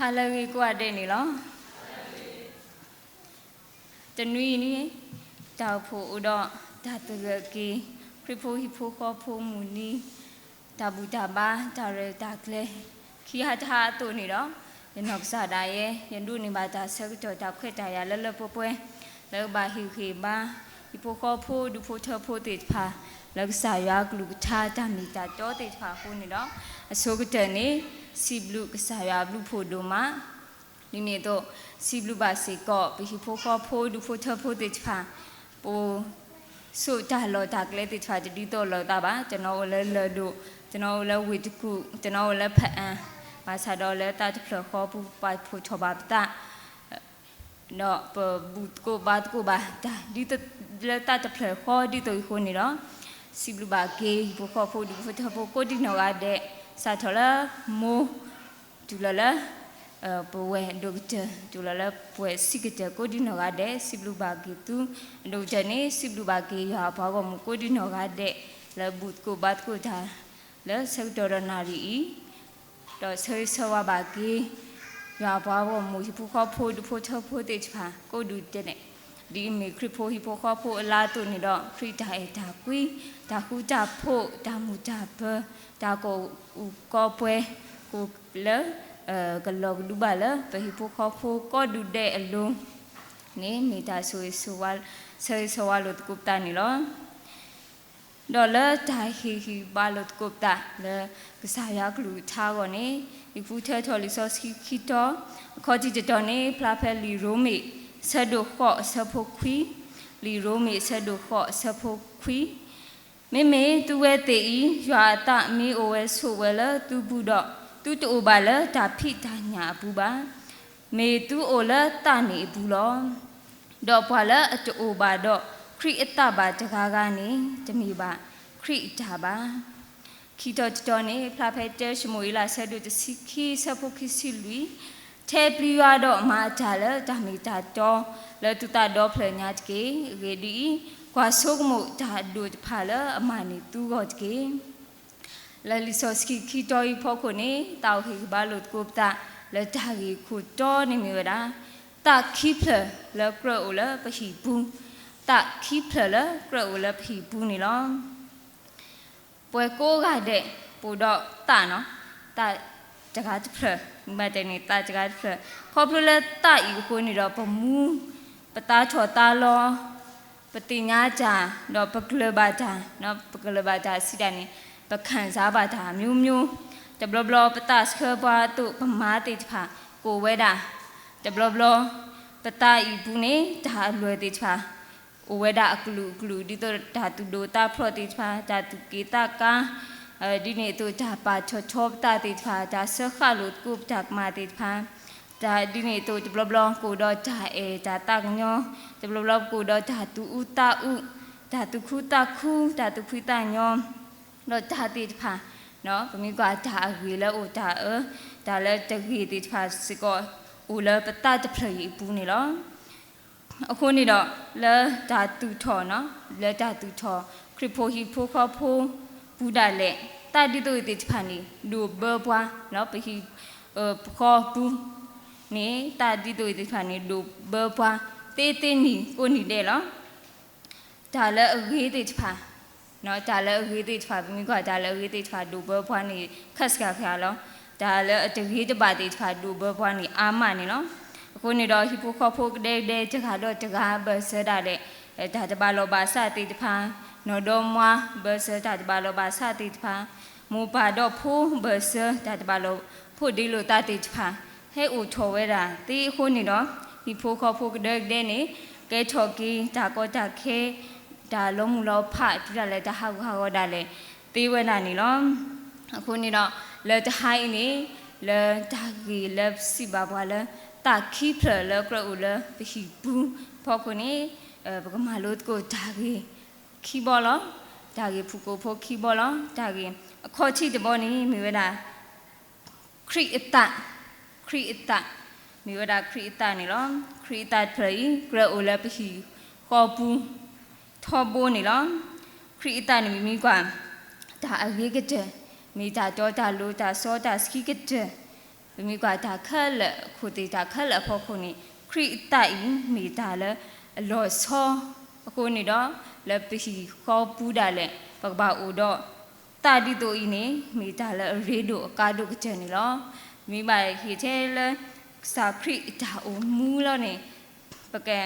ဟာလဝီကွာတဲ့နေလောတနွီနီတောက်ဖို့ဥတော့ဒါတကကီခရဖိုဟီဖိုခေါ်ဖို့မူနီတဘူတဘာတရတာကလေခီဟာတာတူနေတော့ရနော့စားတာရဲ့ရန်ဒုနေပါတာဆက်တော့တာခွက်တာရလလပပွဲလောဘာဟီခေဘာဟီဖိုခေါ်ဖို့ဒူဖိုထဖို့တေဖာလောက်စားရကလူထားတာမီတာတော့တေဖာခုနေတော့အစိုးကတဲ့နေ စီဘလူကစားရဘလူဖို့ဒိုမှာဒီနေ့တော့စီဘလူပါစေကောဘဟီဖိုခေါ်ဖို့ဒူဖိုထဖို့တေဖာပိုဆိုတာလောတာကလေးတေဖာဒီတော့လောတာပါကျွန်တော်လည်းလောတို့ကျွန်တော်လည်းဝေတခုကျွန်တော်လည်းဖတ်အန်းဘာသာတော်လည်းတာတဖလခေါ်ပူပါဖို့ချပါတာနော်ပဘူကိုဘာကိုဘာတာဒီတလက်တာတဖလခေါ်ဒီတော့ခုနေတော့စီဘလူပါကေဘခေါ်ဖို့ဒီဖို့ထဖို့ကိုဒီနော်ရတဲ့ စာထော်လာမိုဒူလာလာအပဝဲဒိုကတဒူလာလာပွဲစီကတကိုဒီနော်ရတဲ့စီဘလူပါကေသူဒိုဂျနေစီဘလူပါကေရဘာကမကိုဒီနော်ရတဲ့လဘူကိုဘတ်ကိုတာလဲဆက်တော်ရနာရီတော့ဆွေးဆွာပါကေရဘာကမူဖူခေါ်ဖို့ဒီဖို့ထဖို့တေချပါကိုဒူတဲ့နဲ့ ဒီမီခရဖိုဟီဖိုခေါ်ဖို့အလားတူနေတော့ခရီတာအတာကွီဒါကူတာဖို့ဒါမူတာဘဒါကိုကောပွဲကိုလဲအဲဂလောကဒူပါလဲပဟီဖိုခေါ်ဖို့ကောဒူတဲ့အလုံးနေမိတာဆွေဆွာဆွေဆွာလို့ကုပတာနေလောဒေါ်လာတာဟီဟီဘာလို့ကုပတာလဲကစားရကလူထားကောနေဒီဖူထဲထော်လီဆော့စခီခီတော့ခေါ်ကြည့်တော့နေဖလာဖဲလီရိုမီ ဆက်ဒိုခော့ဆဖို့ခွီလီရိုမီဆက်ဒိုခော့ဆဖို့ခွီမေမေသူဝဲတေဤရွာတမီအိုဝဲဆိုဝဲလသူဘူးတော့သူတူပါလဒါဖိတာညာဘူးပါမေသူအိုလတနေဘူးလောတော့ဘွာလအတူပါတော့ခရိအတပါတကားကနေတမီပါခရိတာပါခီတော်တော်နေဖလာဖဲတဲရှမွေလာဆက်တို့တစီခီဆဖို့ခီစီလူ ထဲပလီရတော့မာကြလဒါမီတာတော့လတူတာတော့ဖလညာတကေရေဒီကွာဆုကမှုဒါဒုဖာလအမနီတူကောတကေလလီဆောစကီခီတော်ဖို့ကိုနေတောက်ဟီဘာလို့ကိုပတာလဒါကြီးခုတော်နေမြရာတာခိဖလလကရအိုလပဟီဘူးတာခိဖလလကရအိုလပဟီဘူးနေလောပွဲကိုကတဲ့ပူတော့တာနော်တာ တကားတဖမတ်တယ်နေတာတကားတဖခေါပလတာဤကိုနေတော့ပမူပတာချောတာလောပတိညာကြတော့ပကလဘာတာနော်ပကလဘာတာစီတ န်နေပခန့်စားပါတာမျိုးမျိုးတဘလဘလပတာစခဘာတုပမာတိတဖကိုဝဲတာတဘလဘလပတာဤဘူးနေဒါလွယ်တိတဖအိုဝဲတာအကလူကလူဒီတော့ဓာတုဒိုတာဖရောတိတဖဓာတုကေတာကာအဲဒီနေ့တို့ဒါပါချောချောတာတိဖာဒါဆခလုတ်ကုပတာမာတိဖာဒါဒီနေ့တို့ဘလဘလကိုတော့ဒါအဲဒါတကညောဘလဘလကိုတော့ဒါတူဥတာဥဒါတူခုတာခုဒါတူခွတာညောတော့ဒါတိဖာနော်ဘမီကဒါရီလဲဥဒါအဒါလဲတကြီးတိဖာစကောဦးလဲပတတဖလီပူနေလောအခုနေတော့လဲဒါတူထော်နော်လဲဒါတူထော်ခရစ်ဖိုဟီဖိုခေါဖို ဘူဒါလေတာဒီတိုတေချဖာနီဒူဘဘွာနော်ပဟီအခေါ်ဘူးနေတာဒီတိုတေချဖာနီဒူဘဘွာတေတေနီကိုနီတဲ့လောဒါလည်းအရေးတေချဖာနော်ဒါလည်းအရေးတေချဖာမိကဒါလည်းအရေးတေချဖာဒူဘဘွာနီခက်စကခါလောဒါလည်းအတကြီးတပါတေချဖာဒူဘဘွာနီအာမနီနော်အခုနေတော့ဟီပိုခေါ်ဖို့တဲ့တဲ့တခါတော့တကားဘဆဒါတဲ့ဒါတပါလောပါစတေတဖာ နော်တော့မွာဘဆတာတပါလောပါစတေတဖာမူပါတော့ဖိုးဘဆတာတပါလောဖို့ဒီလိုတာတေတဖာဟဲ့ဦးထော်ဝဲတာတေးခုနေတော့ဒီဖိုးခေါ်ဖို့တဲ့တဲ့နေကဲထော်ကီဒါကောတာခဲဒါလုံးမူလောဖပြရလဲတဟောက်ဟောဒါလဲတေးဝဲနာနေလောအခုနေတော့လဲတဟိုင်းနေလဲတာကီလဲစီပါဘွာလဲတာခီဖလလဲကရူလဲပဟီဘူးဖောက်ခုနေဘကမာလို့ကိုဒါကီ ခီဘောလောဒါကီဖူကိုဖိုခီဘောလောဒါကီအခေါ်ချီတဘောနေမိဝဲတာခရီအတခရီအတမိဝဲတာခရီအတနေလောခရီအတဖရီဂရအိုလပဟီခေါ်ပူထောဘိုးနေလောခရီအတနေမိမိကွာဒါအရေးကတဲ့မိတာတော့တာလို့တာစောတာစကီကတဲ့ဘမိကဒါခက်လက်ခုတေဒါခက်လက်ဖို့ခုနေခရိတိုင်မိဒါလအလောဆောအခုနေတော့ လက်ပစီခေါ်ပူးတာလေပကဘာဦးတော့တာဒီတိုဤနေမိဒါလရေဒိုအကာဒိုကချန်နေလောမိမခေချဲလစာခရိဒါအိုမူလောနေပကံ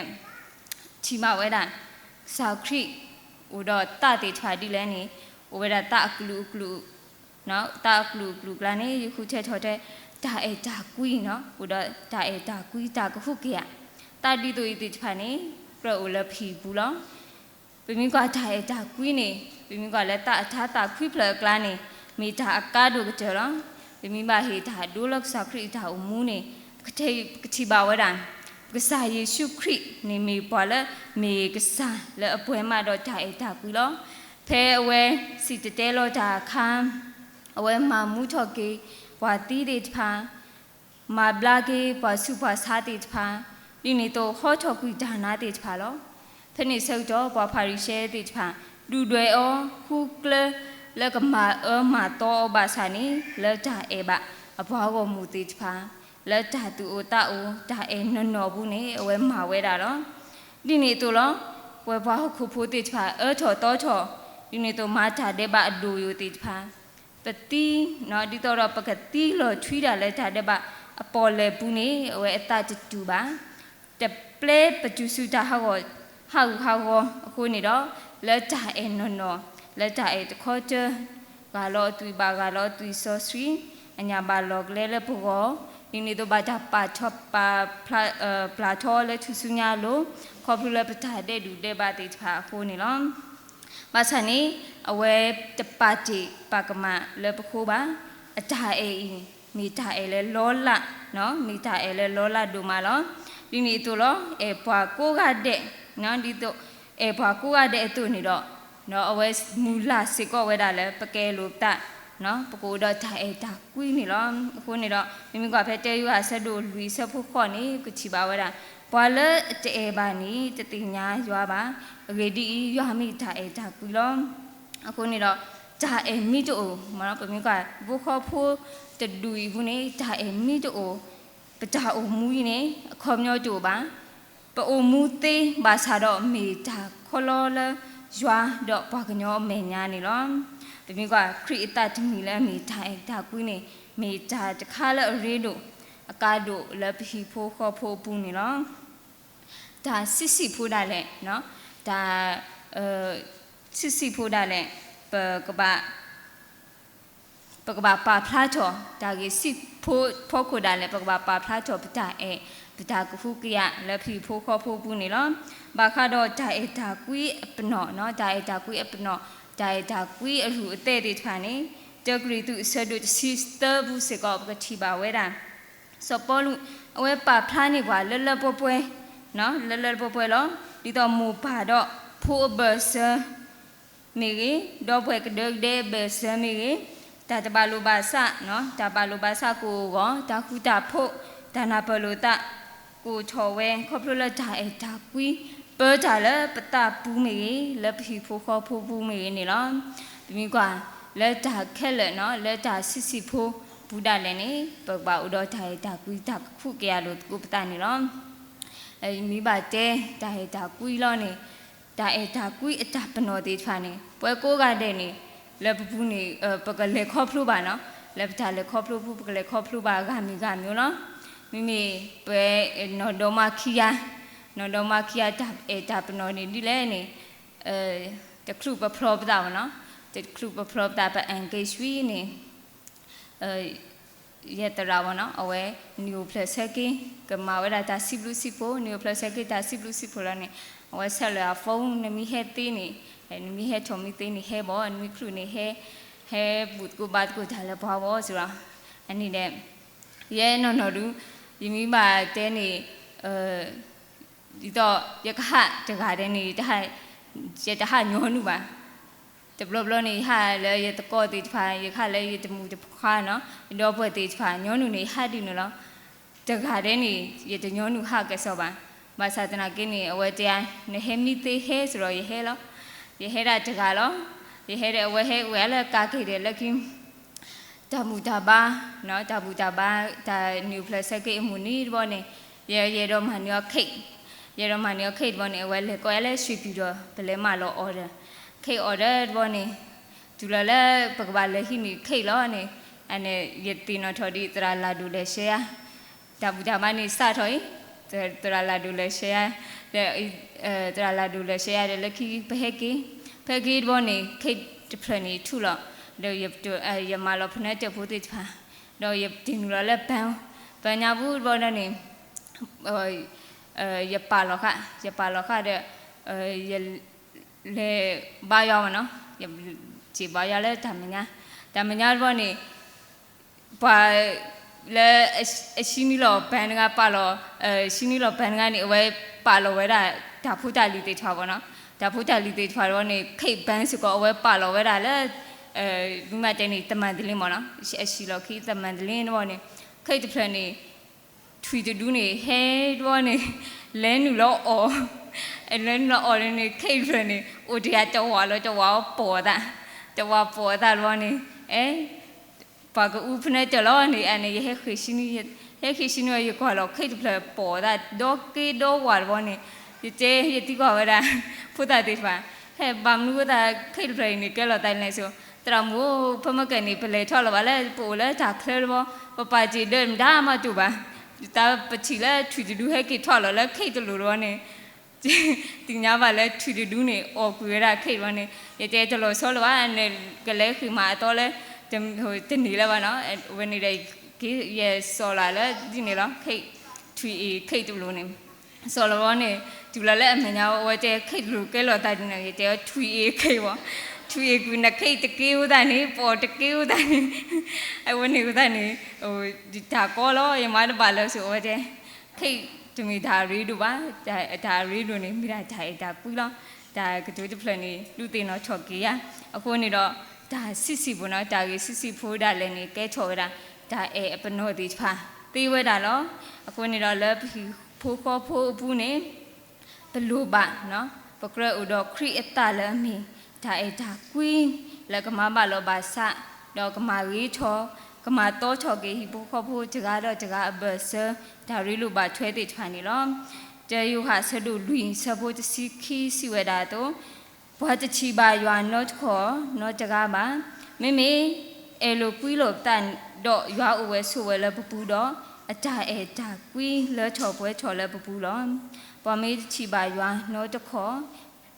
ချီမဝဲတာစာခရိဦးတော့တာတေချာဒီလဲနေဝဲတာတာကလူကလူနော်တာကလူကလူကလာနေယခုချက်ထော်တဲ့ဒါအဲဒါကွီးနော်ဟိုတော့ဒါအဲဒါကွီးဒါကခုကေတာဒီတူဤတိချဖာနေပရောလဖီဘူးလော ပြမိကဒါအဲဒါကွီးနေပြမိကလည်းတာအထာတာခွီဖလကလာနေမိဒါအကားတို့ကြရောပြမိမဟေဒါဒိုလက်ဆာခရီဒါအမူနေကတိကတိပါဝဒံကစားယေရှုခရစ်နေမေပေါ်လာမေကစားလဲအပွဲမှာတော့ဒါအဲဒါကွီလောဖဲအဝဲစီတတဲလောဒါခမ်းအဝဲမှာမူထော်ကေဝါတီတေဖာမာဘလာကေပစုပါစာတေဖာဒီနေတော့ဟောထော်ကွီဒါနာတေဖာလော ဖဲနေဆုတ်တော့ဘွာဖာရီရှဲတေဖာဒူတွေအောခုကလလကမာအမာတော့ဘာစာနီလက်တာအေဘအဘွားကိုမူတေဖာလက်တာသူအိုတာအိုဒါအေနော်နော်ဘူးနေအဝဲမာဝဲတာတော့ဒီနေတော့လောဝဲဘွားခုဖိုးတေဖာအထော်တော့ထော်ဒီနေတော့မာတာတဲ့ဘအဒူယိုတေဖာပတိနော်ဒီတော့ပကတိလောထွီးတာလဲတာတဲ့ဘအပေါ်လေဘူးနေအဝဲအတတူပါတပလေပကျူစုတာ ဟောဟောဟောအခုနေတော့လက်တာအဲနော်နော်လက်တာအဲတခေါ်ချဂါလောတူပါဂါလောတူဆောစရီအညာပါလောကလဲလဲဘူကိုဒီနေ့တော့ဘာတာပါချပ်ပါဖလာပလာထောလဲသူစုညာလို့ခေါ်ဖူလဲပတာတဲ့ဒူတဲ့ပါတိဖာအခုနေလောမဆန်နေအဝဲတပါတိပါကမလဲပခိုးပါအတာအေးမိတာအေလဲလောလနော်မိတာအေလဲလောလဒူမာလောဒီနေ့တော့လောအေပွားကိုကတဲ့ နော်ဒီတော့အေပွားကိုကတဲ့အတူနေတော့နော်အဝဲမူလာစေကောဝဲတာလဲပကဲလို့တနော်ပကိုတော့ဒါအေဒါကွီးနေလောအခုနေတော့မိမိကဖဲတဲယူဟာဆက်တို့လူဆက်ဖို့ခေါ်နေကချီပါဝဲတာဘွာလဲတဲပါနီတတိညာရွာပါရေဒီရွာမိဒါအေဒါကွီးလောအခုနေတော့ဒါအေမိတို့မနော်ပမိကဘုခေါ်ဖို့တဒူဘူးနေဒါအေမိတို့ပတာအိုမူးနေအခေါ်မျိုးတို့ပါ ပအိုမူသေးဘာသာတော့မေတာခလောလရွာတော့ဘာကညောမေညာနေလောတမီကခရီအတတမီလဲမေထိုင်တာကွင်းနေမေတာတခါလဲရေတို့အကားတို့လက်ပဟီဖိုးခေါ်ဖိုးပူနေလောဒါစစ်စစ်ဖိုးတာလဲနော်ဒါအဲစစ်စစ်ဖိုးတာလဲပကဘာပကဘာပါဖလာချောဒါကြီးစစ်ဖိုးဖိုးခုဒါလဲပကဘာပါဖလာချောပတာအဲ ပတာကခုကရလက်ဖီဖိုးခေါ်ဖိုးပူနေလောဘာခါတော့ဒါအေဒါကွီအပနော့နော်ဒါအေဒါကွီအပနော့ဒါအေဒါကွီအလူအတဲ့တွေထားနေတဂရီသူဆဒုစီစတာဘူးစေကောပကတိပါဝဲတာစောပေါ်လူအဝဲပါဖလားနေပါလလပပွဲနော်လလပပွဲလောဒီတော့မူပါတော့ဖိုးဘဆာမိရီတော့ပွဲကဒဒေဘဆာမိရီဒါတပါလိုပါစနော်ဒါပါလိုပါစကိုကောဒါခုတာဖို့ဒါနာပလိုတာ ကိုချော်ဝဲခေါပလိုလက်ဒါအဲဒါကွီပေါ်ကြလပတာပူးမေလက်ဖီဖိုးခေါ်ဖိုးပူးမေနေလောဒီမိကွာလက်ဒါခက်လက်နော်လက်ဒါစစ်စစ်ဖိုးဘူဒါလည်းနေပပဥတော်ထိုင်ဒါကွီဒါခုကရလို့ကိုပတာနေလောအဲမိဘတဲဒါဟဲဒါကွီလောနေဒါအဲဒါကွီအတာပနော်သေးဖာနေပွဲကိုကတဲ့နေလက်ပပူးနေပကလက်ခေါ်ဖလို့ပါနော်လက်ပတာလက်ခေါ်ဖလို့ပကလက်ခေါ်ဖလို့ပါကမိကမျိုးနော် မိမိပဲနော်ဒေါ်မခီယာနော်ဒေါ်မခီယာတာအဲတာပနော်နေဒီလဲနေအဲတခလူပပရောပတာနော်တခလူပပရောပတာပအန်ဂေးရွှီနေအဲရတရာဝနော်အဝဲ new plus second ကမဝဲတာစီဘလူစီဖို new plus second တာစီဘလူစီဖိုလာနေအဝဲဆက်လာဖုန်းနမီဟဲသေးနေအဲနမီဟဲထုံမီသေးနေဟဲဘောနမီခလူနေဟဲဟဲဘူတ်ကိုဘတ်ကို ဒါလည်းဘာဘောဆိုတာအနိတဲ့ရဲနော်နော်လူဒီမိမတဲနေအဲဒီတော့ရခဟတကားတဲ့နေတဟရတဟညောနုပါတဘလဘလနေဟာလေရတကောတိဖာရခလေရတမှုတခါနော်ဒီတော့ဘွက်တိဖာညောနုနေဟာဒီနော်တကားတဲ့နေရတညောနုဟာကဲဆောပါမဆာတနာကင်းနေအဝဲတရားနေဟမီသေးဟဲဆိုတော့ရဟဲလောရဟဲတာတကားလောရဟဲတဲ့အဝဲဟဲဝဲလည်းကာကေတယ်လက်ကင်း တာမူတာပါနော်တာဘူးတာပါဒါနျူကလ িয়াস ကိအမှုနီဘောနေရေရေတော့မှန်ရောခိတ်ရေတော့မှန်ရောခိတ်ဘောနေဝဲလေကွဲလဲရွှေပြီးတော့ဘလဲမလော order ခိတ် order ဘောနေဒူလာလဲပကဘာလဲဟိနီခိတ်လောနေအနေယတိနော်ထော်ဒီတရာလာဒူလဲရှေယာတာဘူးတာမနေစထော်တရာလာဒူလဲရှေယာတဲ့အဲတရာလာဒူလဲရှေယာတဲ့လက်ခိဘဟက်ကီဖက်ကီဘောနေခိတ်တဖရနီထူလော တော့ယပအဲယမလောဖနဲ့တဖို့တိဖာတော့ယတင်နူလာလဲပန်းပညာဘူးဘောနေဟိုအဲယပါလောခယပါလောခတဲ့အဲယလေဘာယောမနော်ယကြည်ဘာရလဲတမညာတမညာဘောနေဘာလဲအရှိနီလောဘန်ကပါလောအဲရှိနီလောဘန်ကနေအဝဲပါလောဝဲတာဒါဖူတာလီတေထွားပေါ့နော်ဒါဖူတာလီတေထွားတော့နေခိတ်ဘန်းစကောအဝဲပါလောဝဲတာလဲ အဲဒီမှာတဲနေတမန်တလင်းပေါ့နော်အရှိလောခိတမန်တလင်းတော့နေခိတ်တဖရနေထွီတူနေဟဲတော့နေလဲနူလောအော်အဲလဲနူလောအော်နေခိတ်ဖရနေအိုဒီယာတော့ဝါလောတော့ဝါပေါ်တာတော့ဝါပေါ်တာလောနေအဲပါကဥဖနဲ့တလောနေအနေဟဲခိရှိနီဟဲခိရှိနီရကွာလောခိတ်ဖရပေါ်တာဒေါကေဒေါဝါလောနေဒီတဲယတိကွာဝရဖုတာတိဖာဟဲဘာမနူတာခိတ်ဖရနေကဲလောတိုင်းလဲဆို တရမို့ဖမကနေပလေထော်လပါလဲပိုလဲဒါခလဘောပပကြည့်တယ်ဒါမှတူပါတာပချီလဲထူတူဟဲကိထော်လလဲခိတ်တလူရောနေတင်ညာပါလဲထူတူနေအော်ကွေရခိတ်ရောနေရတဲ့တလို့ဆောလပါနဲ့ကလေးခိမာတော့လဲဟိုတင်နေလဲပါနော်ဝနေတဲ့ကိရဆောလာလဲဒီနေလားခိတ်ထူအခိတ်တူလို့နေဆောလရောနေဒူလာလဲအမညာဝတဲ့ခိတ်လူကဲလော်တိုက်နေရတဲ့ထူအခိတ် ရောချွေကူနခိတ်တကေဦးတဲ့နေပေါ်တကေဦးတဲ့နေအဝနေဦးတဲ့နေဟိုဒီဒါကောလောရမတပါလို့ဆိုတော့တဲ့ခိတ်တမီဒါရီတို့ပါဒါဒါရီတို့နေမိတာဒါဒါပူလောဒါကတူတဖလနေလူတင်တော့ချော်ကေရအခုနေတော့ဒါစစ်စီဘုနော်ဒါကြီးစစ်စီဖိုးတာလည်းနေကဲချော်ရတာဒါအဲအပနောတိဖာသေးဝဲတာလောအခုနေတော့လက်ဖိုးခေါ်ဖိုးဘူးနေဘလူပါနော်ပကရဥတော့ခရီအတလည်းမီ ဒါအဒါကွင်းလကမဘာလောဘာစတော့ကမာရီချောကမာတော့ချောကေဟိဘခဖို့ဂျကာတော့ဂျကာအဘဆဒါရီလိုဘာချွဲတိထွန်နေလောတဲယူဟာဆဒူလွင်ဆဖို့တစီခီစီဝဒါတော့ဘာတချီဘာယွာနော့ခေါ်နော့ဂျကာပါမိမိအဲလိုကွီးလို့တန်တော့ရွာအဝဲဆိုဝဲလဲပပူတော့အတာအဲတာကွီးလဲချော်ပွဲချော်လဲပပူလောပေါ်မေးချီဘာယွာနော့တခေါ်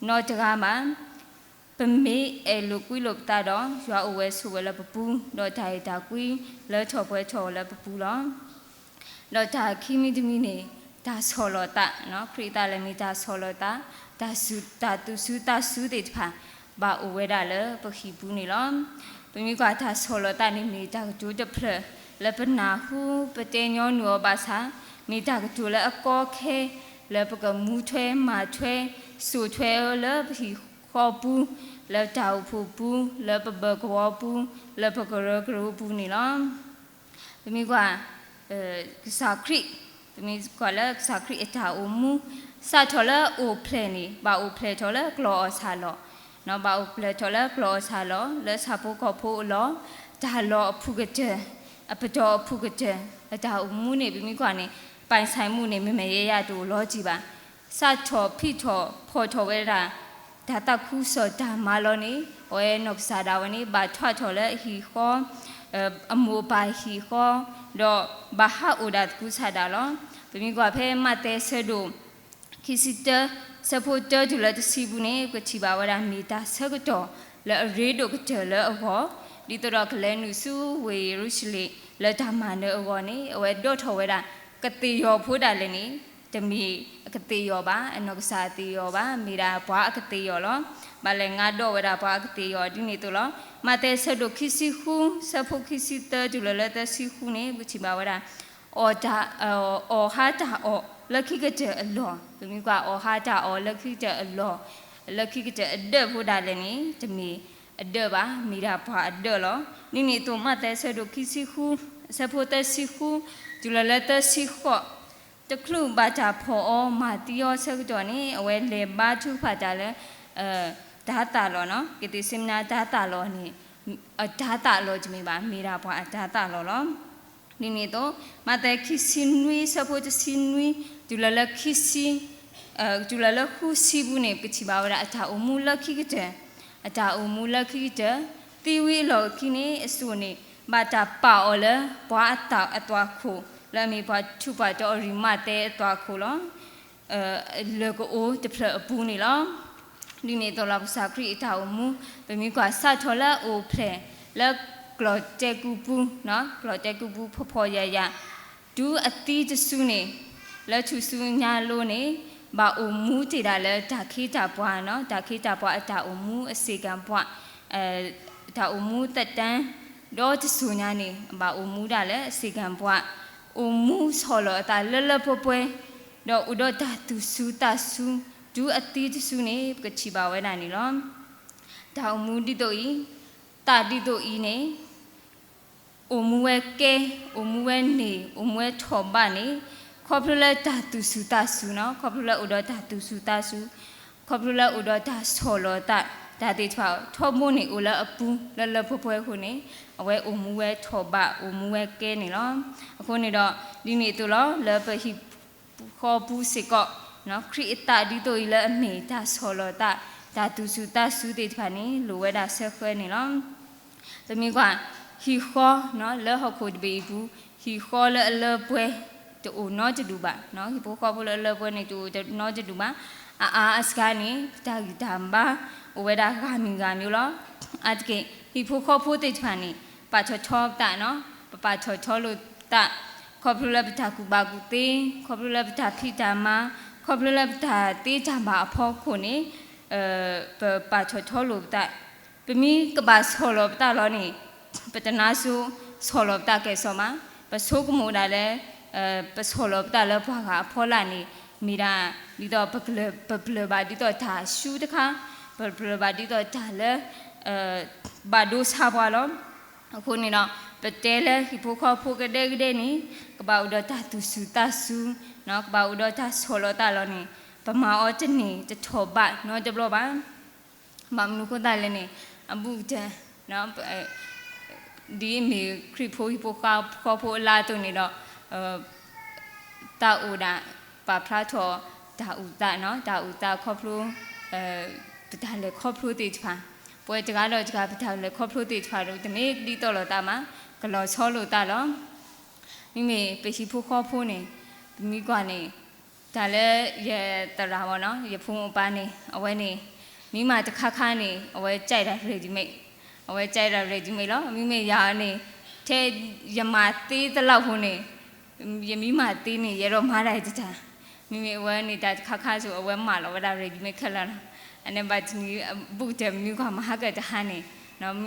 နော့ဂျကာမှာ ပမေအဲလိုကွီလို့တာတော့ရွာအဝဲဆိုဝဲလပပူတော့ဒါရတာကွီလဲချော်ပွဲချော်လဲပပူလောတော့ဒါခီမီတမီနေဒါဆော်လောတာနော်ခရီတာလည်းမိဒါဆော်လောတာဒါစုတာသူစုတာစုတေတဖာဘာအဝဲဒါလဲပခိဘူးနေလောပမိကွာဒါဆော်လောတာနေမိဒါကျိုးတဖလလပနာဟုပတေညောနူဘာသာမိဒါကကျိုးလဲအကောခဲလဲပကမူထွဲမာထွဲဆူထွဲလဲပခိ ခေါ်ဘူးလက်တောက်ဖို့ဘူးလက်ပပကောဘူးလက်ပကရကရဘူးနီလားဒီမိကွာအဲစာခရီဒီမိကွာလက်စာခရီအတာအမူစာထော်လက်အိုဖလဲနီဘာအိုဖလဲထော်လက်ကလောဆာလောနော်ဘာအိုဖလဲထော်လက်ကလောဆာလောလက်စာဖို့ကောဖို့လောဒါလောအဖုကတဲ့အပတော်အဖုကတဲ့အတာအမူနေပြီးမိကွာနေပိုင်ဆိုင်မှုနေမမေရရတူလောကြည့်ပါစာထော်ဖိထော်ဖော်ထော်ဝဲတာ ဒါတခုစောဒါမာလောနီဝဲနော့ဆာဒါဝနီဘာထွတ်ထော်လေဟီခောအမိုဘိုင်ဟီခောတော့ဘာဟာအိုဒတ်ကုဆာဒါလောပမီကွာဖဲမတဲဆဒိုခီစီတစပိုတာဒူလာတစီဘူးနေကချီဘာဝရမီတာဆကတော့လေရေဒိုကတလေအဟောဒီတော့ကလဲနုစုဝေရုရှိလေလက်တာမန်တဲ့အဟောနေအဝဲတော့ထော်ဝဲတာကတိယောဖိုးတာလည်းနေ တမီအကတိယောပါအနောကစာတိယောပါမိရာဘွားအကတိယောလောမလဲငါတော့ဝရဘွားအကတိယောဒီနေတူလောမတဲဆဒုခိစီခုဆဖုခိစီတဒူလလတစီခုနေဘချီပါဝရအော်ဒါအော်ဟာတာအော်လက်ခိကတဲ့အလောဒီမိကွာအော်ဟာတာအော်လက်ခိတဲ့အလောလက်ခိကတဲ့အဒက်ဖို့တာလည်းနေတမီအဒက်ပါမိရာဘွားအဒက်လောနိနေတူမတဲဆဒုခိစီခုဆဖုတစီခုဒူလလတစီခု တကလူဘာတာဖောအောမာတီယောဆက်တော်နေအဝဲလေဘာထုဖာတာလဲအဲဒါတာလောနော်ကတိစင်နာဒါတာလောနေအဒါတာလောဂျမီပါမေရာဘွာအဒါတာလောလောဒီနေ့တော့မတဲ့ခိစင်နွေစဖို့တစင်နွေဒူလလခိစီအဲဒူလလခုစီဘူးနေပချီပါဝရအတာအမူလခိကတဲ့အတာအမူလခိကတဲ့တီဝီလောခိနေအစုနေဘာတာပါအော်လဘွာအတာအတွားခု လမေဘွာထူပါတော့ရီမတဲ့အတွားခုလောအဲလေကိုအိုတဖလအပူနေလောဒီနေ့တော့လောက်စာခရီအတာအမူဗမီကွာစထော်လာအိုဖလေလက်ကလောတဲကူပူနော်ကလောတဲကူပူဖော်ဖော်ရရဒူအတီးတဆူနေလက်ချူဆူညာလို့နေဘာအမူတီတာလဲဒါခိတာဘွားနော်ဒါခိတာဘွားအတာအမူအစီကံဘွားအဲဒါအမူတက်တန်းတော့တဆူညာနေဘာအမူတာလဲအစီကံဘွား အမူဆော်လို့အတာလလပွဲပွဲတော့ဥဒတာသူဆူတာဆူဒူအတီးတဆူနေကချီပါဝဲနိုင်နေလောဒါအမူတီတို့ဤတာတီတို့ဤနေအမူဝဲကဲအမူဝဲနေအမူဝဲထော်ပါနေခေါပလလက်တာသူစုတာစုနော်ခေါပလလက်ဥဒတာသူစုတာစုခေါပလလက်ဥဒတာဆော်လောတာဒါတိထွာထော်မုန်နေဥလအပူလလဖွဖွခုနေ အဝဲအမူဝဲထော်ပါအမူဝဲကဲနေလောအခုနေတော့ဒီနေ့တူလောလပဟိခေါ်ပူစေကောနော်ခရီတာဒီတို့ဤလအမေတာဆော်လောတာဒါသူစုတာစုတိထွာနေလိုဝဲတာဆက်ခွဲနေလောသမီးကဟီခေါ်နော်လဲဟခုဒဘေဘူးဟီခေါ်လဲလဲပွဲတူနော်ကြတူပါနော်ဟီပိုခေါ်ဖို့လဲလဲပွဲနေတူနော်ကြတူပါအာအာအစကနေတာဂီတမ်ဘာဝေဒါဂါမင်ဂါမျိုးလောအတ်ကေ ဟီပိုခေါ်ဖို့တေချာနေပါချောချောတာနော်ပပချောချောလို့တာခေါ်ဖလဘတာကူဘာကူတေခေါ်ဖလဘတာခိတာမာခေါ်ဖလဘတာတေချာမာအဖို့ခုနေအဲပပချောချောလို့တာပမီကဘာဆောလို့တာလောနေပတနာစုဆော်လပ်တာကဲဆောမပဆုကမူဒါလဲအဲပဆော်လပ်တာလဲဘွားကဖောလာနေမိရာဒီတော့ပကလပပလဘာဒီတော့ဒါရှူတခါပပလဘာဒီတော့ဒါလဲအဲ ဘာဒိုစာဘွာလောအခုနေတော့ပတဲလဲဟိပိုခေါဖိုကတဲ့ကတဲ့နေကဘာဥဒတာသူစုတာစုနော်ကဘာဥဒတာဆော်လတာလောနေပမာအောတနေတထောဘနော်တဘလဘာမမနုခတာလဲနေအဘူတဲ့နော်အဲဒီမီခရီဖိုဟီပိုကာခေါ်ဖိုလာတုန်နေတော့အဲတာဥဒပါဖလာထောဒါဥဒနော်ဒါဥဒခေါ်ဖလိုအဲဒါလေခေါ်ဖလိုတေချာပွဲ တကားတော့တကားပထားလေခေါ်ဖလိုတေချာတော့တမေဒီတော့လောတာမှာဂလောချောလို့တာလောမိမေပရှိဖိုခေါ်ဖိုနေမိကွာနေဒါလည်းရတရာပေါ့နော်ရဖုံအပန်းနေအဝဲနေမိမတခါခါနေအဝဲကြိုက်တာရေဒီမိတ်အဝဲကြိုက်တာရေဒီမိလောမိမေရာနေထဲယမသေးတလောက်ဟုနေယမိမသေးနေရတော့မားလိုက်တတာမိမေဝဲနေတာခါခါဆိုအဝဲမှာလောဝဒါရေဒီမိခက်လာအနေဘတ် နီဘူတမြူကမဟာကတဟာနေနော်မ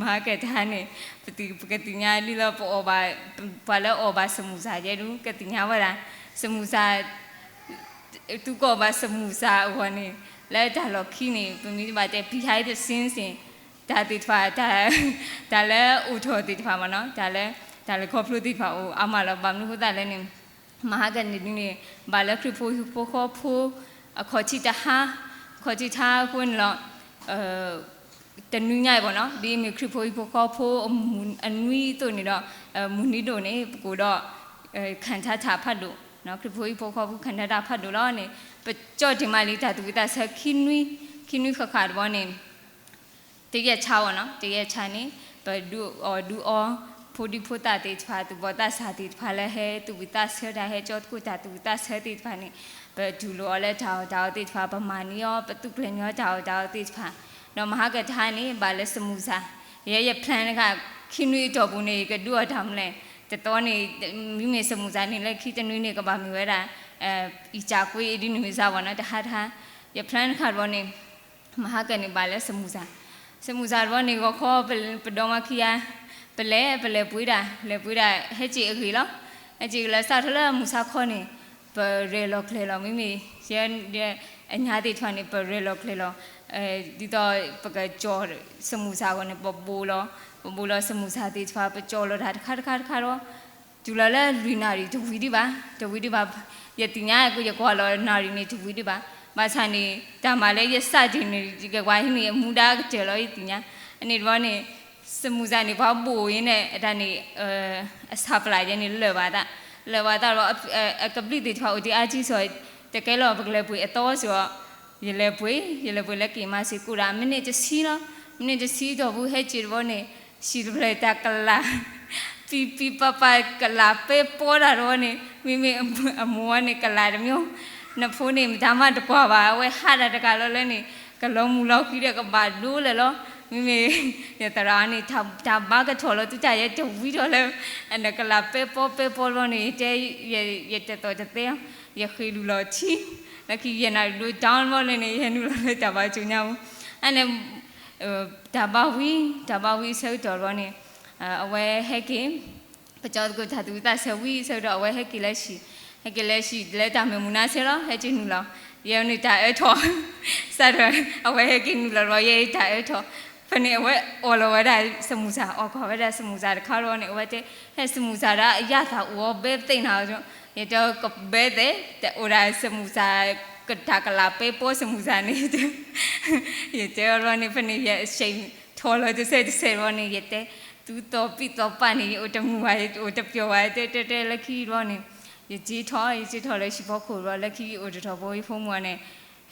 မဟာကတဟာနေပတိပကတိညာလီလောပေါ်ဘာဘာလောဘာစမှုစာရဲ့လူကတိညာဝလာစမှုစာသူကဘာစမှုစာဝနေလဲဒါလောခီနေပမိဘာတဲ့ behind the scenes စင်ဒါတိထွာဒါဒါလဲဥထောတိထွာမနော်ဒါလဲဒါလဲခေါပလူတိထွာအိုအမလောဘာမလို့ဒါလဲနေမဟာကနေဒီနေဘာလဲခရဖိုဖိုခေါဖိုအခေါ်ချီတဟာ ခေါ်ချီထားခွန်းလောအဲတနူးညိုင်ပေါ့နော်ဒီမီခရဖိုဖိုခေါဖိုအနွီတို့နေတော့မူနီတို့နေကိုတော့ခံထားထားဖတ်လို့နော်ခရဖိုဖိုခေါဖိုခံထားတာဖတ်လို့လောနေပကြော့ဒီမလေးတာသူတာဆက်ခင်းနွီခင်းနွီခခါတော့နေတကယ်ချောင်းနော်တကယ်ချာနေဘဒူအော်ဒူအော်ဖိုဒီဖိုတာတေချာသူဘောတာစာတိဖာလဲဟဲသူဝိတာဆဲတာဟဲကြော့ကူတာသူဝိတာဆဲတိဖာနေ ဘဒူလောလဲတောက်တောက်တိဖာပမာနီယောပတုကလညောတောက်တောက်တိဖာနော်မဟာကထာနေဘာလဲစမှုစာရဲရဲ plan ကခင်းနွေတော်ဘူးနေကဒူအထမ်းလဲတတော်နေမိမေစမှုစာနေလဲခီတနွေနေကဘာမီဝဲတာအဲဤချကွေးဒီနွေစာဝနာတဟာထာရ plan ခါဘောနေမဟာကနေဘာလဲစမှုစာစမှုစာဘောနေကိုခေါ်ပဒေါမခီယာပလဲပလဲပွေးတာလဲပွေးတာဟဲ့ကြည့်အခီလောအကြည့်လဲစာထလာမူစာခေါ်နေ ပရေလောကလေလောမိမိရဲအညာတိထွန်နေပရေလောကလေလောအဲဒီတော့ပကကြောစမှုစာကိုနေပပူလောပပူလောစမှုစာတိထွာပကြောလောဒါတစ်ခါတစ်ခါတစ်ခါတော့ဒူလာလဲလူနာရီဒဝီဒီပါဒဝီဒီပါယတိညာကိုရကောလောနာရီနေဒဝီဒီပါမဆန်နေဒါမှလည်းရစတင်နေဒီကွာဟင်းနေမူတာကျေလောယတိညာအနေတော့နေဒစမူဇာနေဘာဘူရင်းနဲ့အတန်းနေအဲအစာပလိုက်ရနေလောပါတာ လောပါတာတော့အကပလီတီချောဒီအကြီးဆိုတကယ်လို့ဘကလေးပွေအတော်ဆိုရလေပွေရလေပွေလက်ကီမစီကူရာမင်းနေချစီနော်မင်းနေချစီတော့ဘူးဟဲ့ချီဘောနေရှိရလေတကလာပီပီပပကလာပေပေါ်တာတော့နေမိမိအမောနေကလာတမျိုးနဖိုးနေဒါမှတကွာပါဝဲဟာတာတကလို့လဲနေကလုံးမူလောက်ကြီးတဲ့ကပါလို့လေလော မိမိရတရာနေဒါဒါဘာကထော်လို့တူကြရဲ့တူပြီးတော့လဲအနကလာပေပေါ်ပေပေါ်လို့နေတဲ့ရရတဲ့တော့တဲ့ရခေလူလို့ချီလက်ကြီးရနာလူဒေါင်းလို့လည်းနေရနူလို့လည်းတပါချူညာဘူးအဲ့နဲ့ဒါဘာဝီဒါဘာဝီဆောက်တော်တော့နေအဝဲဟက်ကင်ပကြောကိုဓာတူတာဆဝီဆောက်တော့အဝဲဟက်ကလည်းရှိဟက်ကလည်းရှိလက်တာမမူနာဆရောဟက်ချီနူလောယေနေတာအထောစရအဝဲဟက်ကင်နူလောယေတာအထော ဖနေဝဲအော်လောဝဒါစမူစာအော်ခေါ်ဝဲဒါစမူစာတခါတော့နေဝဲတဲ့ဟဲ့စမူစာရာအရသာဝဘဲသိနေတာဆိုရတော့ကဘဲတဲ့အိုရာစမူစာကတာကလာပေပိုစမူစာနေတယ်ရတဲ့ရောနေဖနေရရှိန်ထော်လို့တဲ့ဆက်ဆက်ရောနေရတဲ့သူတော့ပြတော့ပနေအိုတမှုပါအိုတပြောပါတဲ့တဲ့တဲ့လက်ခီရောနေရကြီးထော်ရကြီးထော်လဲရှိဖို့ခိုရောလက်ခီအိုတတော်ဘိုးဖုံးမနဲ့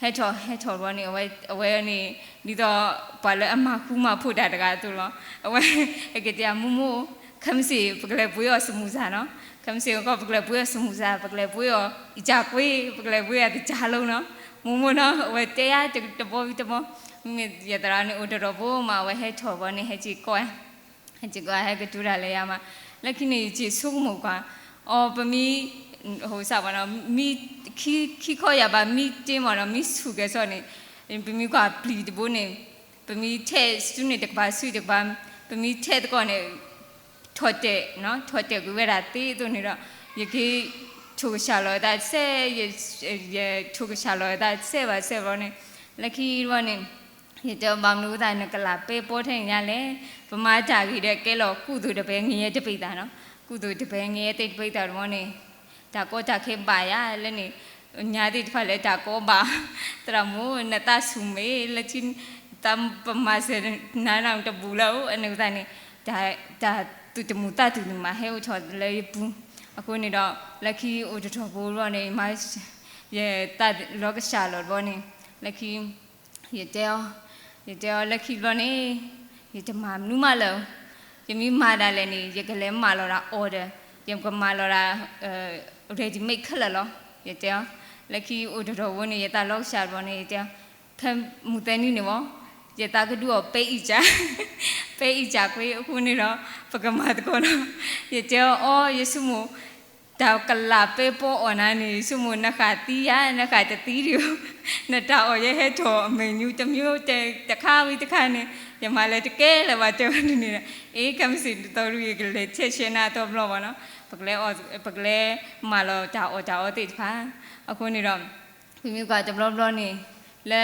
ဟဲ့ထော်ဟဲ့ထော်ရောနေအဝဲအဝဲနေဒီတော့ဘာလဲအမခုမဖို့တာတကားသူလောအဝဲအကတိမမခမ်စီပကလေဘွေရစမူစာနော်ခမ်စီကပကလေဘွေရစမူစာပကလေဘွေရအကြကွေးပကလေဘွေရတကြလုံးနော်မမနော်အဝဲတရားတဘောတဘောမြေရတရာနေအိုတတော်ဘိုးမှာဝဲဟဲ့ထော်ဘောနေဟဲ့ကြီးကွယ်ဟဲ့ကြီးကွယ်ဟဲ့ကတူရလေရမှာလက်ခိနေကြီးဆုမကွာအော်ပမီဟိုစားပါတော့မီ ခီခီခေါ်ရပါမီတင်းမတော့မီဆုကဲဆိုနေပမီကပလီတဘိုးနေပမီထဲစတူနေတကပါဆွေတကပါပမီထဲတကောနေထော်တဲ့နော်ထော်တဲ့ကူဝဲတာတေးသူနေတော့ယကေထိုးရှာလောတာဆဲရရထိုးရှာလောတာဆဲပါဆဲပါနေလက်ခီရောနေရတော့မမလို့တာနကလာပေပေါ်ထိုင်ရလဲဗမာကြကြီးတဲ့ကဲလောကုသူတပဲငရဲတပိတာနော်ကုသူတပဲငရဲတိတ်ပိတာတော့နေ ဒါကောတာခေပါရလဲနေညာတိဖက်လဲဒါကောပါတရမိုးနတဆုမေလက်ချင်းတမ်ပမာစနာနောင်တဘူလောအနေကတိုင်းဒါဒါသူတမူတတူမဟဲဥချောလေဘူးအခုနေတော့လက်ခီအိုတတော်ဘောရောနေမရဲ့တလောကရှာလောဘောနေလက်ခီရတဲ့ရတဲ့လက်ခီဘောနေရတမနုမလောယမီမာတာလည်းနေရကလေးမာလောတာ order ယံကမာလောတာအဲ ready make ခက်လောရတဲ့လက်ခီအိုတတော်ဘောနေရတလောကရှာဘောနေရတဲ့ခံမူတဲ့နေနေဘောရတာကဒူပေးအကြပေးအကြကွေအခုနေတော့ပကမာတကောတော့ရတဲ့အော်ယေစုမိုတောက်ကလာပေပေါ်အနာနေစုမနခတီးရနခတတီးရီနတာအော်ရဲ့ဟဲ့တော်အမေညူတမျိုးတဲ့တခါပြီးတခါနေညမလည်းတကယ်လည်းမတော်နေနေအေးကမ်စီတော်ရီကလေးချက်ရှင်နာတော့ဘလို့ပါနော် ပကလဲအော်ပကလဲမလောတာအော်တာအော်တိဖာအခုနေတော့မိမိကတဘလို့ဘလို့နေလဲ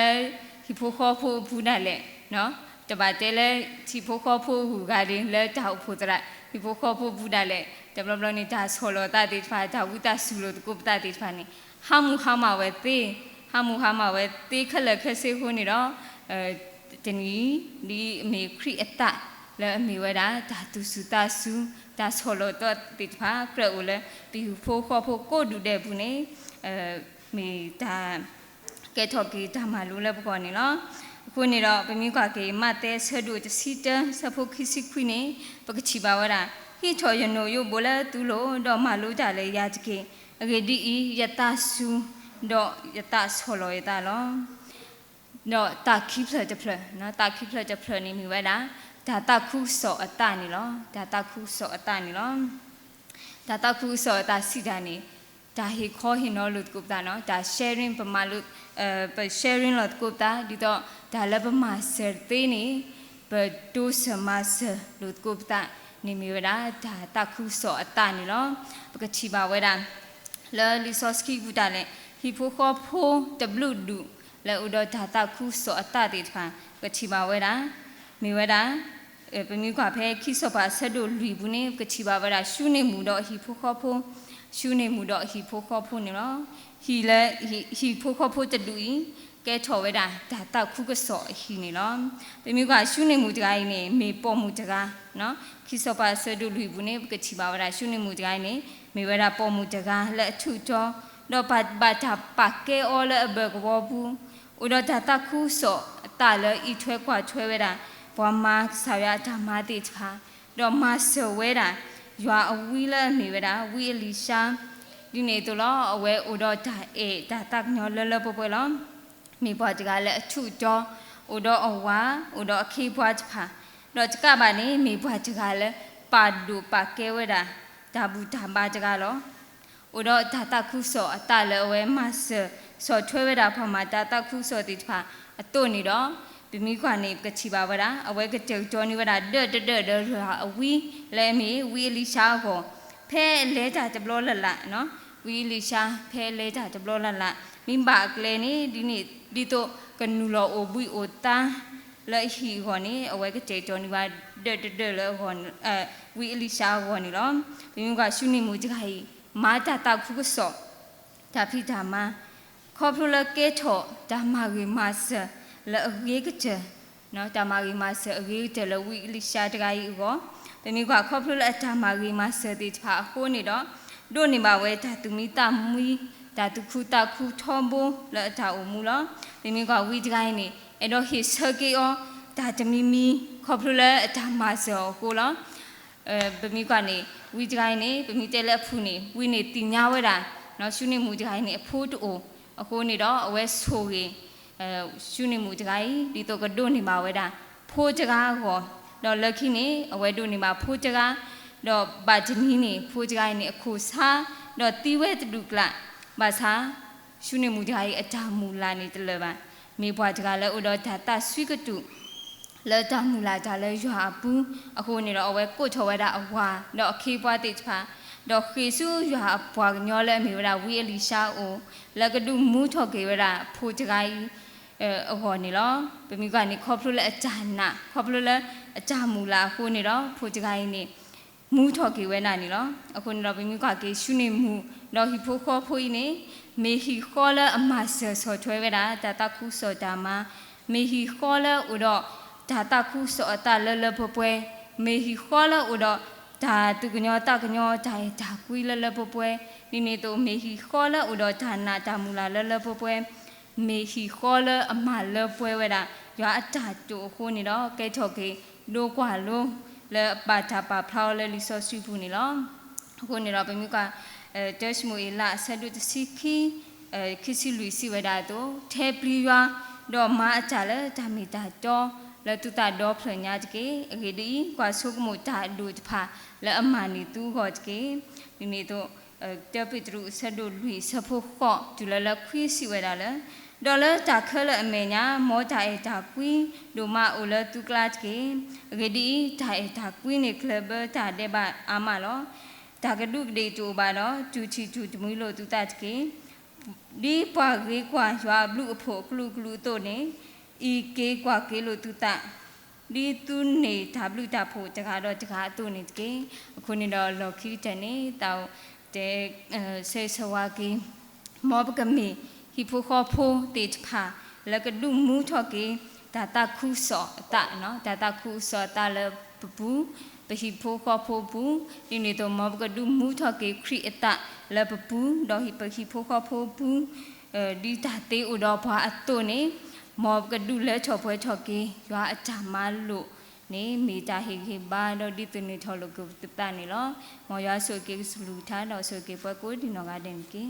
ဟီဖိုခေါ်ဖို့ဘူးတယ်လေနော်တပါတဲလဲချီဖိုခေါ်ဖို့ဟူကလေးလဲတောက်ဖို့တရဟီဖိုခေါ်ဖို့ဘူးတယ်လေ develop နေတာဆောလောတာတိဖာတာဝိတာဆူလို့ကိုပတာတိဖာနေဟာမူဟာမဝဲတေဟာမူဟာမဝဲတေခလက်ခဆေခုနေတော့အဲတနီဒီအမေခရီအတလဲအမေဝဲတာဒါသူစုတာစု ဒါဆောလောတော့တိဖာကရဦးလဲပြီးဖိုးခေါ်ဖို့ကိုဒူတဲ့ဘူးနေအဲမေဒါကဲထော်ကီဒါမလူလဲပကောနေနော်ခုနေတော့ပမီကွာကေမတဲဆဒူတစီတဆဖို့ခိစီခွိနေပကချီပါဝရာဟိချောယနိုယဘလတူလို့တော့မလို့ကြလေရချကေအကေဒီဤယတဆူတော့ယတဆောလောယတလောတော့တာခိဖလတဖလနော်တာခိဖလတဖလနေမိဝဲတာ ဒါတခုစောအတနေလောဒါတခုစောအတနေလောဒါတခုစောအတစီတာနေဒါဟေခေါ်ဟင်နော်လို့ကုပတာနော်ဒါ sharing ပမာလို့အဲ sharing လို့ကုပတာဒီတော့ဒါလည်းပမာဆယ်သေးနေဘဒုစမဆလို့ကုပတာနေမီဝဒါဒါတခုစောအတနေလောပကချီပါဝဲတာလဲလီဆော့စကီဘူတာလေဟီဖိုခေါ်ဖိုတဘလူဒူလဲဥဒဒါတခုစောအတတေတဖန်ပကချီပါဝဲတာမီဝဲတာ ပမီကွာဖဲခိစောပါဆက်တို့လူဘူးနေပကချီပါဝဲတာရှုနေမှုတော့ဟီဖိုခေါ်ဖိုရှုနေမှုတော့ဟီဖိုခေါ်ဖိုနေလောဟီလဲဟီဖိုခေါ်ဖိုတတူဤကဲထော်ဝဲတာဒါတောက်ခုကစောဟီနေလောပမိကရှုနေမှုတကိုင်းနေမေပေါ်မှုတကားနော်ခိစောပါဆဒူလူဘူးနေကချီပါဝရရှုနေမှုတကိုင်းနေမေဝရပေါ်မှုတကားလက်ထုတော်တော့ဘာဘာတာပကေအော်လဘကဘောဘူးဥဒတာတခုစောတလဤထွဲကွာထွဲဝဲတာ ဘွာမဆာရဓမ္မတိချာတော့မဆောဝဲတာရွာအဝီးလဲမေဝရဝီအလီရှာဒီနေတော့အဝဲဥဒတာအေတာတက်ညောလလပပွဲလောမိဘတကလည်းအထုတော်ဥတော်အဝါဥတော်အခိဘွားချဖာတော့တကပါနေမိဘတကလည်းပါဒူပါကဲဝဒဒါဘူးဒါပါတကလောဥတော်ဒါတခုစောအတလည်းဝဲမဆစောထွဲဝဒဖမှာဒါတခုစောတိဖာအတုနေတော့ ပြမိခွာနေကချီပါဝဒအဝဲကတေကျော်နေဝဒဒဒဒဒအဝီလဲမီဝီလီရှာကိုဖဲလဲကြတဘလလလနော်ဝီလီရှာဖဲလဲကြတဘလလလမိဘကလေးနေဒီနေ့ dito kanula obui ota la hi goni awe ke te to ni ba de de de la gon eh wi elisha goni lo bi mi ga shuni mu ji kai ma ta ta khu ko so ta phi da ma kho phu la ke tho da ma gi ma sa la ge ke che no da ma gi ma sa ge te la wi elisha da ga yi go bi mi ga kho phu la da ma gi ma sa ti pha ho ni do do ni ba we ta tu mi ta mu ဒါတခုတခုထုံးဖို့လာတာအမူလားဒီမိကဝီဒကိုင်းနေအဲ့တော့ဟိစကေအောဒါတမီမီခေါပလူလာအတမဆောကိုလားအဲဗမီကနေဝီဒကိုင်းနေဗမီတဲလက်ဖူနေဝီနေတင်ညာဝဲတာနော်ရှုနေမူဒကိုင်းနေအဖိုးတူအခုနေတော့အဝဲဆိုရင် အဲရှုနေမူဒကိုင်းဒီတော့ကဒုနေမှာဝဲတာဖိုးတကားကောတော့လက်ခိနေအဝဲဒုနေမှာဖိုးတကားတော့ဘာဂျနီနေဖိုးတကားနေအခုစားတော့တီဝဲတူကလာမဆာရှုနေမှုကြိုင်အတာမူလာနေတလပါမေဘွားတကလည်းဥတော်ဓာတဆွိကတုလောတမူလာကြလဲရွာဘူးအခုနေတော့အဝဲကိုချောဝဲတာအဝါတော့အခေဘွားတိချပါတော့ခေစုရွာဘွားညောလဲမေဝရဝီအလီရှာအိုလကတုမူထော်ကေဝရဖိုတကိုင် အဲအဟောနေလောပမိကနေခေါပလို့လဲအကြနာခေါပလို့လဲအကြမူလာခုနေတော့ဖိုတကိုင်နေမူထော်ကေဝဲနာနေလောအခုနေတော့ပမိကကေရှုနေမှုတော့ဟိဖိုခေါ်ဖိုးနေမေဟီခေါ်လာအမဆဆောထွဲဝဲတာတတခုဆောတာမမေဟီခေါ်လာဥတော့ဒါတခုဆောအတလလပပွဲမေဟီခေါ်လာဥတော့ဒါသူကညောတကညောဒါဒါကွီလလပပွဲဒီနေ့တော့မေဟီခေါ်လာဥတော့ဒါနာဒါမူလာလလပပွဲ မေဟီခေါ်လာအမလပွဲဝဲတာရွာအတာတူခုနေတော့ကဲချော်ကေဒိုကွာလုံးလေပါတာပါဖလောက်လေလီဆောစီဖူနေလောခုနေတော့ဘမိကအဲတက်ရှ်မူအလာဆဒုတစီခီအဲခီစီလူစီဝဒါတိုထဲပလီရွာတော့မအချလဲဒါမီတာတော့လဲတူတာတော့ဖလညာတကေအဂေဒီကွာဆုကမူတာဒူတဖာလဲအမနီတူဟောတကေဒီနေ့တော့တက်ပီတရူဆဒုလူစဖို့ခော့ဒူလလခွီစီဝဒါလဲ ဒေါ်လာတာခလအမေညာမောတာအတာကွီဒိုမာအိုလတူကလတ်ကေအဂေဒီတာအတာကွီနေကလဘတာတဲ့ပါအာမလောဒါကဒုဒေတူပါတော့ကျူချီကျူတမွေးလို့သူတတ်ကေဒီပွားကေကွာရွာဘလူအဖို့ကလူကလူတို့နေဤကေကွာကေလို့သူတတ်ဒီသူနေ W တဖို့တကားတော့တကားအတူနေတကေအခုနေတော့လော်ခီတနေတောက်တဲ့ဆေဆဝါကေမောဘကမီ ဟီဖိုခေါ်ဖိုတေချဖာလကဒုမူထော်ကေဒါတာခုစောအတနော်ဒါတာခုစောတာလပပူပဟိဖိုခောဖိုဘူးဒီနေတော့မဘကဒုမူထကေခရီအတလပပူဒေါ်ဟိပဟိဖိုခောဖိုဘူးအဲဒီတာတေဥတော်ဘွာအတုနေမောဘကဒုလဲချော်ပွဲချော်ကေရွာအတမလို့နေမိတာဟိခေဘာတော့ဒီတနေထော်လို့ကတတနေလောမောရွာဆိုကေစလူထားတော့ဆိုကေပွဲကိုဒီနော်ကတဲ့ကေ